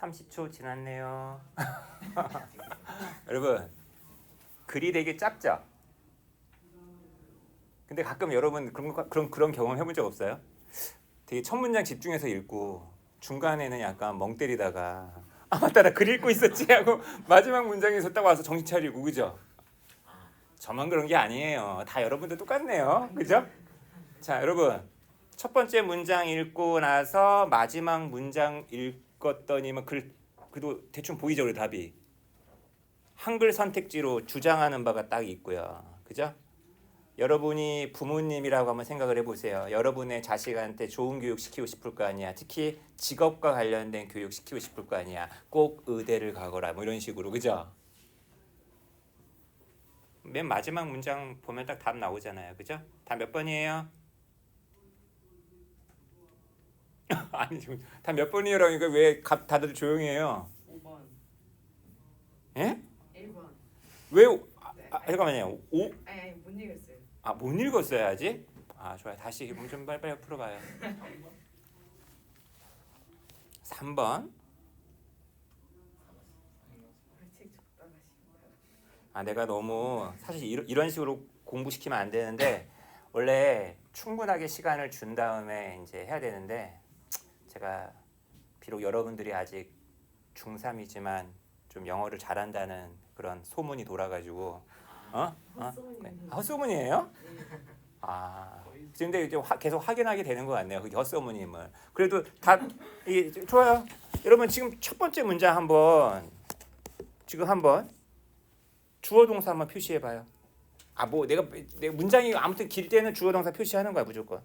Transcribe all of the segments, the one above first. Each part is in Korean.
30초 지났네요. 여러분 글이 되게 짧죠? 근데 가끔 여러분 그런 거- 그런 그런 경험 해본 적 없어요? 되게 첫 문장 집중해서 읽고 중간에는 약간 멍 때리다가 아 맞다 나 글 읽고 있었지 하고 마지막 문장에서 딱 와서 정신 차리고 그죠? 저만 그런 게 아니에요. 다 여러분들 똑같네요. 그죠? 자 여러분 첫 번째 문장 읽고 나서 마지막 문장 읽 었더니만 글 그래도 대충 보이죠 우리 답이. 한글 선택지로 주장하는 바가 딱 있고요. 그죠? 여러분이 부모님이라고 한번 생각을 해보세요. 여러분의 자식한테 좋은 교육 시키고 싶을 거 아니야. 특히 직업과 관련된 교육 시키고 싶을 거 아니야. 꼭 의대를 가거라. 뭐 이런 식으로. 그죠? 맨 마지막 문장 보면 딱 답 나오잖아요. 그죠? 답 몇 번이에요 아니 지금 다 몇 번이에요라니까 왜 가- 다들 조용해요? 5번. 예? 1번. 왜? 오- 아, 아, 잠깐만요. 오, 아니, 아니 못 읽었어요. 아 못 읽었어야지. 아 좋아요. 다시 문좀 빨리빨리 풀어봐요. 3번. 책 적당하십니다. 아 내가 너무 사실 이런, 이런 식으로 공부시키면 안 되는데 원래 충분하게 시간을 준 다음에 이제 해야 되는데 제가 비록 여러분들이 아직 중3이지만 좀 영어를 잘한다는 그런 소문이 돌아가지고 어? 어? 헛소문이군요. 아, 헛소문이에요? 아 근데 이제 화- 계속 확인하게 되는 것 같네요. 그 헛소문임을. 그래도 다 이, 좋아요. 여러분 지금 첫 번째 문장 한번 지금 한번 주어 동사 한번 표시해 봐요. 아 뭐 내가 내 문장이 아무튼 길 때는 주어 동사 표시하는 거야 무조건.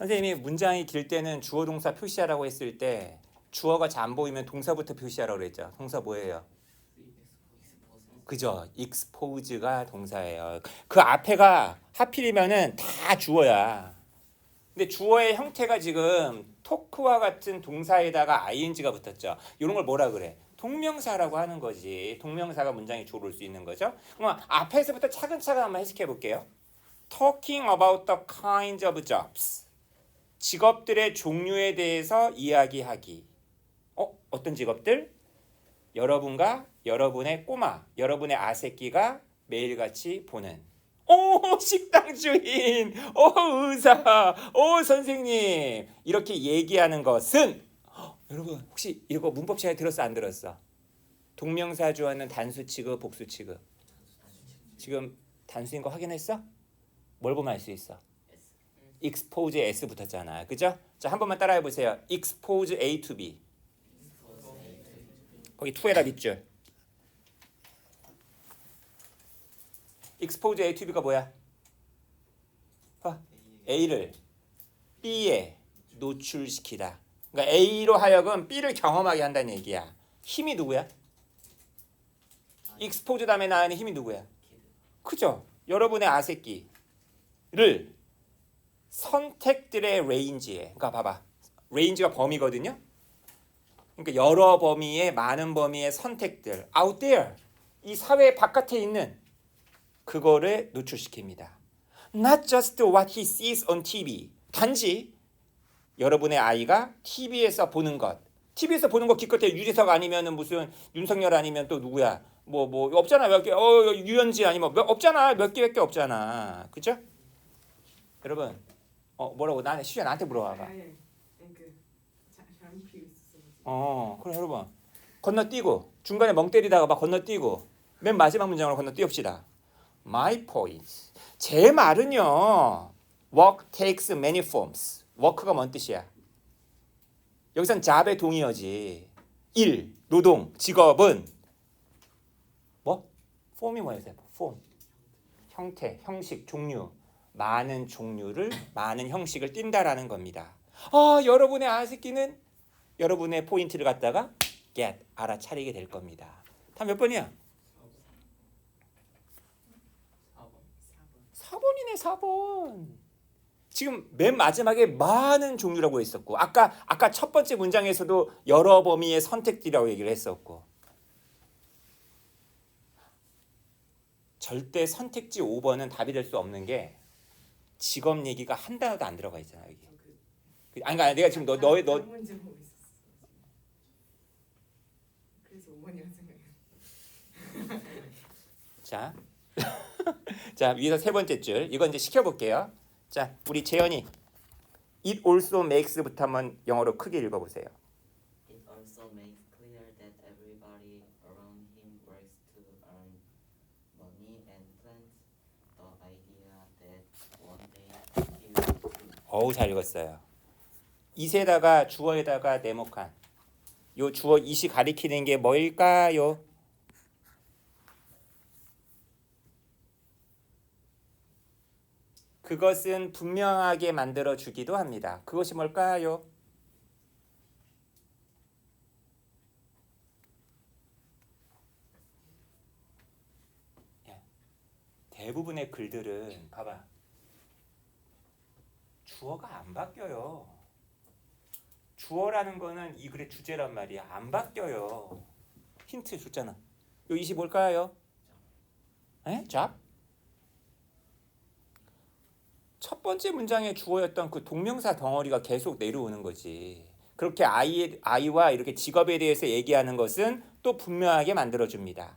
선생님이 문장이 길 때는 주어 동사 표시하라고 했을 때 주어가 잘 안 보이면 동사부터 표시하라고 그랬죠. 동사 뭐예요? 그죠? expose가 동사예요. 그 앞에가 하필이면은 다 주어야. 근데 주어의 형태가 지금 토크와 같은 동사에다가 ing가 붙었죠. 이런 걸 뭐라 그래? 동명사라고 하는 거지. 동명사가 문장에 주어를 올수 있는 거죠. 그럼 앞에서부터 차근차근 한번 해석해 볼게요. Talking about the kinds of jobs. 직업들의 종류에 대해서 이야기하기. 어? 어떤 직업들? 여러분과 여러분의 꼬마, 여러분의 아새끼가 매일같이 보는. 오 식당 주인, 오 의사, 오 선생님 이렇게 얘기하는 것은 헉, 여러분 혹시 이거 문법 시간에 들었어 안 들었어? 동명사 주어는 단수 취급, 복수 취급. 지금 단수인 거 확인했어? 뭘 보면 알 수 있어? Expose에 s 붙었잖아. 그죠? 자, 한 번만 따라해 보세요. expose A to B. 거기 to에다 밑줄. expose A to B가 뭐야? 봐. A를 B에 노출시키다. 그러니까 A로 하여금 B를 경험하게 한다는 얘기야. 힘이 누구야? expose 다음에 나오는 힘이 누구야? 그죠? 여러분의 아새끼를 선택들의 레인지에 그러니까 봐봐. 레인지가 범위거든요. 그러니까 여러 범위의 많은 범위의 선택들 out there 이 사회 바깥에 있는 그거를 노출시킵니다. Not just what he sees on TV 단지 여러분의 아이가 TV에서 보는 것. TV에서 보는 거 기껏해 유재석 아니면은 무슨 윤석열 아니면 또 누구야? 뭐뭐 없잖아. 몇 개 어 유현진 아니면 몇, 없잖아. 몇 개밖에 없잖아. 그죠 여러분 어 뭐라고 나한테 시주야 나한테 물어봐봐. 아니, 아니, 아니 그 자- 잘못 피고 있었어. 어 그래 여러분 건너뛰고 중간에 멍 때리다가 막 건너뛰고 맨 마지막 문장으로 건너뛰읍시다. My point. 제 말은요. Work takes many forms. work가 뭔 뜻이야? 여기선 job의 동의어지. 일, 노동, 직업은 뭐? form이 뭐예요? form. 형태, 형식, 종류. 많은 종류를 많은 형식을 띈다라는 겁니다. 아, 여러분의 아새끼는 여러분의 포인트를 갖다가 get 알아차리게 될 겁니다. 다 몇 번이야? 4번. 4번이네 4번. 지금 맨 마지막에 많은 종류라고 했었고 아까 아까 첫 번째 문장에서도 여러 범위의 선택지라고 얘기를 했었고 절대 선택지 5번은 답이 될 수 없는 게 직업 얘기가 한 단어도 안 들어가 있잖아 여기. 그, 그- 아니 그러니까 내가 지금 너 너의 너. 그래서 5번이라 생각해. 자, 자 위에서 세 번째 줄 이거 이제 시켜볼게요. 자, 우리 재현이 It also makes부터 한번 영어로 크게 읽어보세요. It also makes clear that everybody around him works to earn money and plants the idea that one day he will too. 어우 잘 읽었어요. 이세다가 주어에다가 네모칸. 요 주어 이시 가리키는 게 뭘까요? 그것은 분명하게 만들어 주기도 합니다. 그것이 뭘까요? 예. 대부분의 글들은 봐봐. 주어가 안 바뀌어요. 주어라는 거는 이 글의 주제란 말이야. 안 바뀌어요. 힌트 줬잖아. 요 이시 뭘까요? 에? 잡? 첫 번째 문장의 주어였던 그 동명사 덩어리가 계속 내려오는 거지. 그렇게 아이, 아이와 이렇게 직업에 대해서 얘기하는 것은 또 분명하게 만들어줍니다.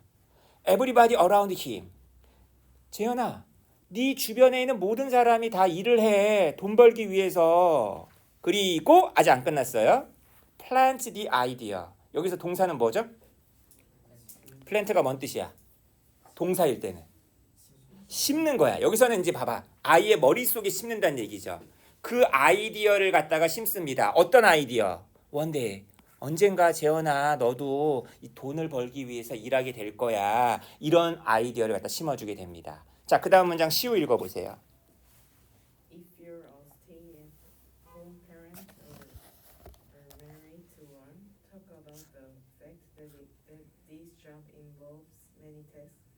Everybody around him. 재현아, 네 주변에 있는 모든 사람이 다 일을 해. 돈 벌기 위해서. 그리고 아직 안 끝났어요. Plant the idea. 여기서 동사는 뭐죠? 플랜트가 뭔 뜻이야? 동사일 때는 심는 거야. 여기서는 이제 봐봐. 아이의 머릿속에 심는다는 얘기죠. 그 아이디어를 갖다가 심습니다. 어떤 아이디어? 원데 언젠가 재현아 너도 이 돈을 벌기 위해서 일하게 될 거야. 이런 아이디어를 갖다 심어주게 됩니다. 자, 그 다음 문장 시우 읽어보세요. If you're a stay-at-home parent or, or married to one, talk about the fact that, it, that this job involves many tasks,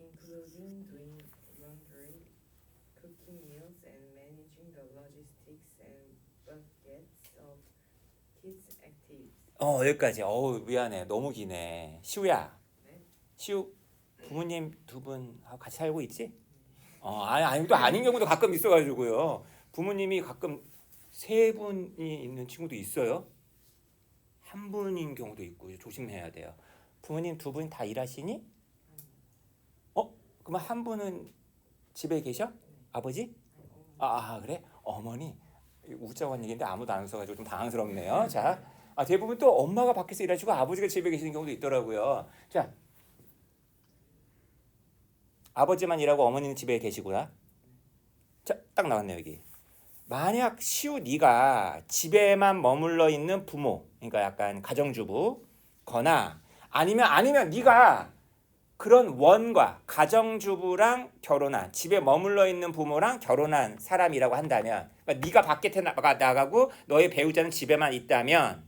including doing laundry, cooking meals, and managing the logistics and budgets of kids' activities. 어 여기까지. 어우 미안해. 너무 기네. 시우야. 네? 시우 부모님 두 분하고 같이 살고 있지? 어 아니 아니 또 아닌 경우도 가끔 있어가지고요. 부모님이 가끔 세 분이 있는 친구도 있어요. 한 분인 경우도 있고 조심해야 돼요. 부모님 두 분 다 일하시니? 어? 그러면 한 분은 집에 계셔? 아버지? 아, 아 그래? 어머니 웃자고 한 얘기인데 아무도 안 웃어가지고 좀 당황스럽네요. 자, 아, 대부분 또 엄마가 밖에서 일하시고 아버지가 집에 계시는 경우도 있더라고요. 자, 아버지만 일하고 어머니는 집에 계시구나. 자, 딱 나왔네요 여기. 만약 시우 네가 집에만 머물러 있는 부모, 그러니까 약간 가정주부거나 아니면 아니면 네가 그런 원과 가정주부랑 결혼한 집에 머물러 있는 부모랑 결혼한 사람이라고 한다면 그러니까 네가 밖에 나가 나가고 너의 배우자는 집에만 있다면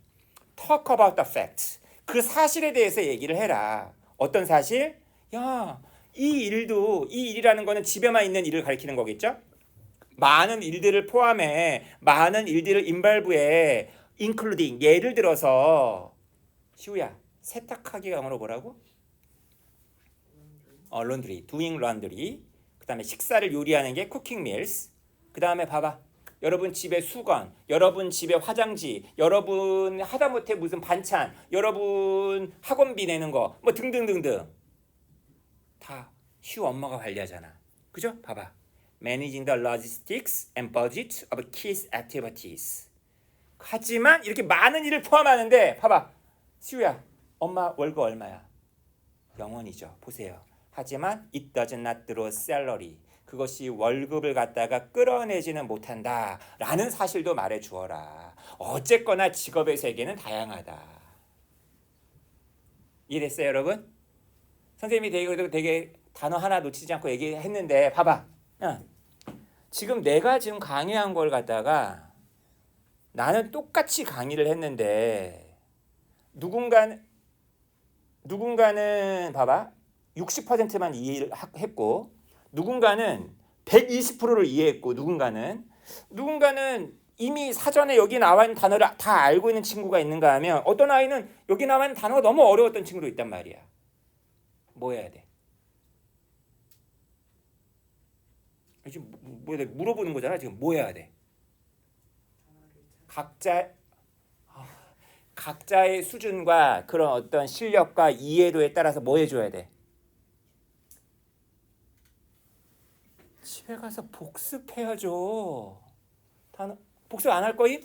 talk about the fact 그 사실에 대해서 얘기를 해라 어떤 사실 야 이 일도 이 일이라는 거는 집에만 있는 일을 가리키는 거겠죠 많은 일들을 포함해 많은 일들을 인발부에 including 예를 들어서 시우야 세탁하기가 영어로 뭐라고? 어, 론드리, doing laundry. 그다음에 식사를 요리하는 게 cooking. 그다음에 봐봐. 여러분 집에 수건, 여러분 집에 화장지, 여러분 하다못해 무슨 반찬, 여러분 학원비 내는 거, 뭐 등등등등. 다 시우 엄마가 관리하잖아. 그죠? 봐봐. Managing the logistics and budget of kids activities. 하지만 이렇게 많은 일을 포함하는데 봐봐. 시우야, 엄마 월급 얼마야? 영원이죠. 보세요. 하지만 it does not draw salary. 그것이 월급을 갖다가 끌어내지는 못한다 라는 사실도 말해 주어라. 어쨌거나 직업의 세계는 다양하다. 이해됐어요, 여러분? 선생님이 되게 되게 단어 하나 놓치지 않고 얘기했는데 봐봐. 야, 지금 내가 지금 강의한 걸 갖다가 나는 똑같이 강의를 했는데 누군가는 누군가는 봐봐 60%만 이해를 하- 했고 누군가는 120%를 이해했고 누군가는 누군가는 이미 사전에 여기 나와 있는 단어를 다 알고 있는 친구가 있는가 하면 어떤 아이는 여기 나와 있는 단어가 너무 어려웠던 친구도 있단 말이야. 뭐 해야 돼? 지금 뭐, 뭐? 물어보는 거잖아. 지금 뭐 해야 돼? 각자 아, 각자의 수준과 그런 어떤 실력과 이해도에 따라서 뭐 해줘야 돼? 집에 가서 복습해야죠. 단어 복습 안 할 거임?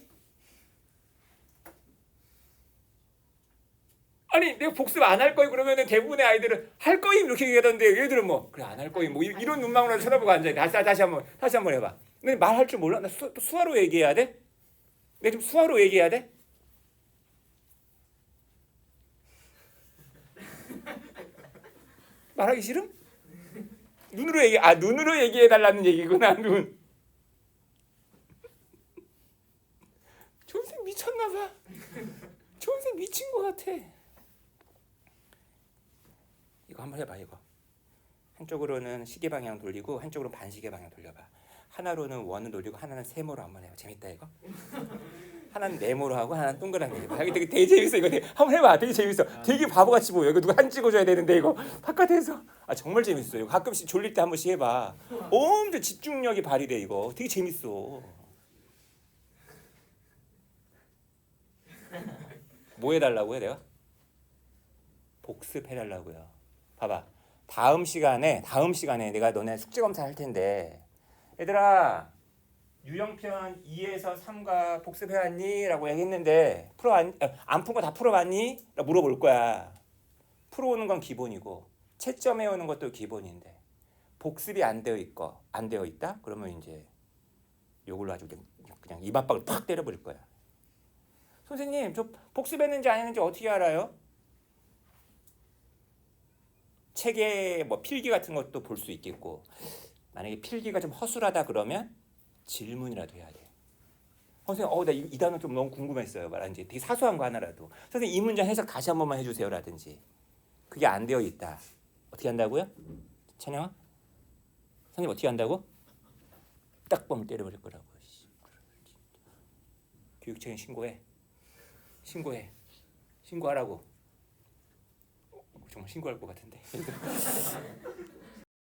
아니 내가 복습 안 할 거임 그러면은 대부분의 아이들은 할 거임 이렇게 얘기하던데 얘들은 뭐 그래 안 할 거임 뭐 이- 이런 눈망울로 쳐다보고 앉아 다시 다시 한번 다시 한번 해봐. 근데 말할 줄 몰라? 나 수, 수화로 얘기해야 돼? 내가 좀 수화로 얘기해야 돼? 말하기 싫음? 눈으로 얘기 아 눈으로 얘기해 달라는 얘기구나 눈. 존생 미쳤나 봐. 존생 미친 것 같아. 이거 한번 해봐 이거. 한쪽으로는 시계 방향 돌리고 한쪽으로는 반시계 방향 돌려봐. 하나로는 원을 돌리고 하나는 세모로 한번 해봐. 재밌다 이거. 하나는 네모로 하고 하나는 동그라미 해봐. 이거 되게, 되게 재밌어 이거. 한번 해봐. 되게 재밌어. 되게 바보같이 보여. 이거 누가 한 찍어줘야 되는데 이거 바깥에서 아 정말 재밌어. 이거 가끔씩 졸릴 때 한 번씩 해봐. 엄청 집중력이 발휘돼 이거. 되게 재밌어. 뭐 해달라고요 내가? 복습해달라고요. 봐봐. 다음 시간에 다음 시간에 내가 너네 숙제 검사 할 텐데 얘들아 유형편 2에서 3과 복습해왔니? 라고 얘기했는데 풀어 안 푼 거 다 풀어봤니? 라고 물어볼 거야. 풀어오는 건 기본이고 채점해 오는 것도 기본인데 복습이 안 되어 있고 안 되어 있다? 그러면 이제 요걸로 아주 그냥, 그냥 입 압박을 팍 때려버릴 거야. 선생님 저 복습했는지 안 했는지 어떻게 알아요? 책에 뭐 필기 같은 것도 볼 수 있겠고 만약에 필기가 좀 허술하다 그러면 질문이라도 해야 돼. 선생님, 어, 나이 단어 좀 너무 궁금했어요. 말하는지 되게 사소한 거 하나라도. 선생님, 이 문장 해석 다시 한 번만 해주세요라든지. 그게 안 되어 있다. 어떻게 한다고요? 찬영아? 선생님 어떻게 한다고? 딱 보면 때려버릴 거라고. 씨. 교육청에 신고해. 신고해. 신고하라고. 정말 신고할 것 같은데.